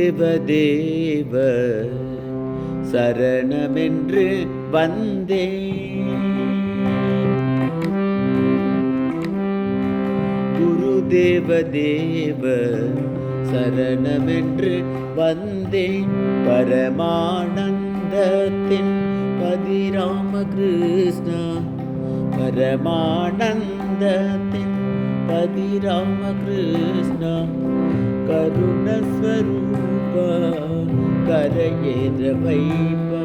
குருதேவதேவ சரணமென்று வந்தே. குருதேவதேவ சரணமென்று வந்தேன் பரமானந்தத்தின் பதிராமகிருஷ்ணா கிருஷ்ணா பரமானந்தத்தின் பதிராம கிருஷ்ணா கருணஸ்வரூபா கரையேற வைப்பா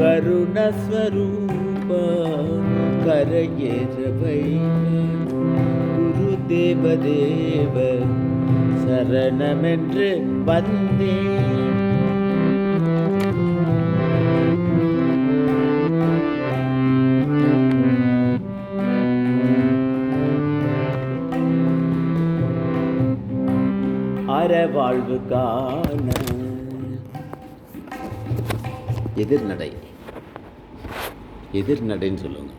கருணஸ்வரூபா கரையேற வைப்பா குரு தேவ அறவாழ்வு காண. எதிர்நடை. எதிர்நடைன்னு சொல்லுவாங்க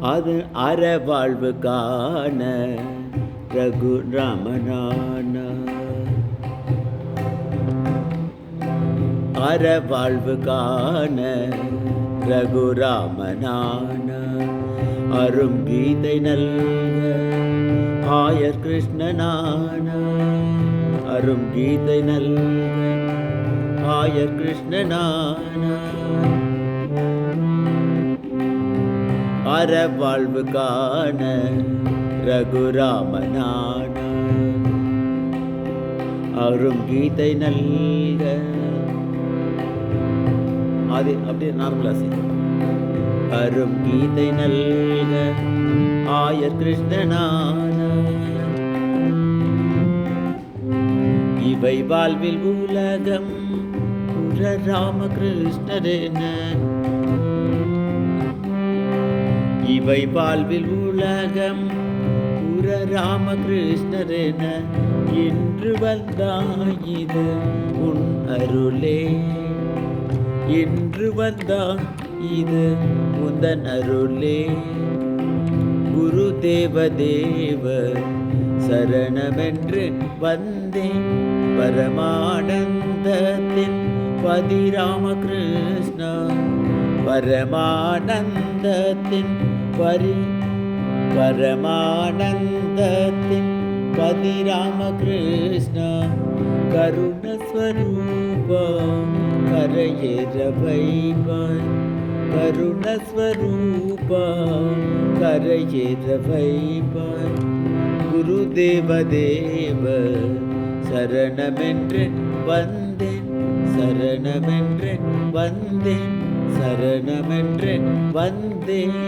அது அறவாழ்வு காண. ரகு ரமணான அறவாழ்வு காண. ரகுராமனான. அரும் கீதை நல்க. ஆயர் கிருஷ்ணனான அரும் கீதை நல் ஆயர் கிருஷ்ணனான அறவாழ்வு காண ரகுராமனான அரும் கீதை நல்க. அது அப்படியே நார்மலா செய்யும் அரும் கீதை நல்க ஆயர் கிருஷ்ணனான. இவை வாழ்வில் உலகம் புற ராமகிருஷ்ணரென. இவை வாழ்வில் உலகம் புற ராமகிருஷ்ணரென. இன்று வந்தாயிது உன் அருளே. என்று வந்தான் இது உந்தன் அருளே. குரு தேவ தேவ சரணமென்று வந்தேன். பரமானந்தத்தின் பதிராமகிருஷ்ணா பரமானந்தத்தின் பரி பரமானந்தத்தின் பதிராமகிருஷ்ணா. கருணஸ்வரூபம் கரையேற வைப்பாய் கருணஸ்வரூபா கரையேற வைப்பாய் குரு தேவ தேவ சரணமென்று வந்தேன் சரணமென்று வந்தேன் சரணமென்று வந்தேன்.